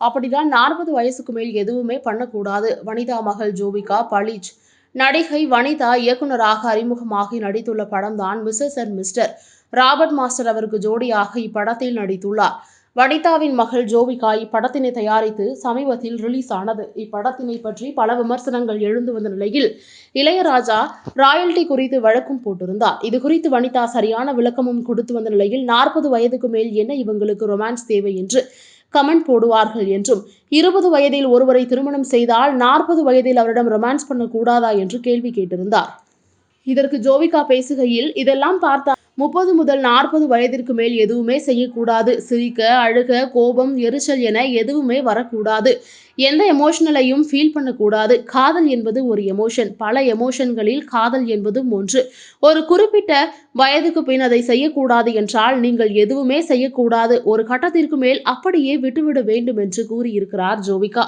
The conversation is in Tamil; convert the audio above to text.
அப்படிதான் நாற்பது வயசுக்கு மேல் எதுவுமே பண்ணக்கூடாது. வனிதா மகள் ஜோவிகா பளிச். நடிகை வனிதா இயக்குனராக அறிமுகமாகி நடித்துள்ள படம்தான் Mrs and Mr. Robert master அவருக்கு ஜோடியாக இப்படத்தில் நடித்துள்ளார். வனிதாவின் மகள் ஜோவிகா இப்படத்தினை தயாரித்து சமீபத்தில் ரிலீஸ் ஆனது இப்படத்தினை பற்றி பல விமர்சனங்கள் எழுந்து வந்த நிலையில் இளையராஜா ராயல்டி குறித்து வழக்கும் போட்டிருந்தார். இது குறித்து வனிதா சரியான விளக்கமும் கொடுத்து வந்த நிலையில் நாற்பது வயதுக்கு மேல் என்ன இவங்களுக்கு ரொமான்ஸ் தேவை என்று கமெண்ட் போடுவார்கள் என்றும் இருபது வயதில் ஒருவரை திருமணம் செய்தால் நாற்பது வயதில் அவரிடம் ரொமான்ஸ் பண்ணக்கூடாதா என்று கேள்வி கேட்டிருந்தார். இதற்கு ஜோவிகா பேசுகையில் இதெல்லாம் பார்த்தா முப்பது முதல் நாற்பது வயதிற்கு மேல் எதுவுமே செய்யக்கூடாது. சிரிக்க அழுக கோபம் எரிச்சல் என எதுவுமே வரக்கூடாது. எந்த எமோஷனலையும் ஃபீல் பண்ணக்கூடாது. காதல் என்பது ஒரு எமோஷன் பல எமோஷன்களில் காதல் என்பதும் ஒன்று. ஒரு குறிப்பிட்ட வயதுக்கு பின் அதை செய்யக்கூடாது என்றால் நீங்கள் எதுவுமே செய்யக்கூடாது. ஒரு கட்டத்திற்கு மேல் அப்படியே விட்டுவிட வேண்டும் என்று கூறியிருக்கிறார் ஜோவிகா.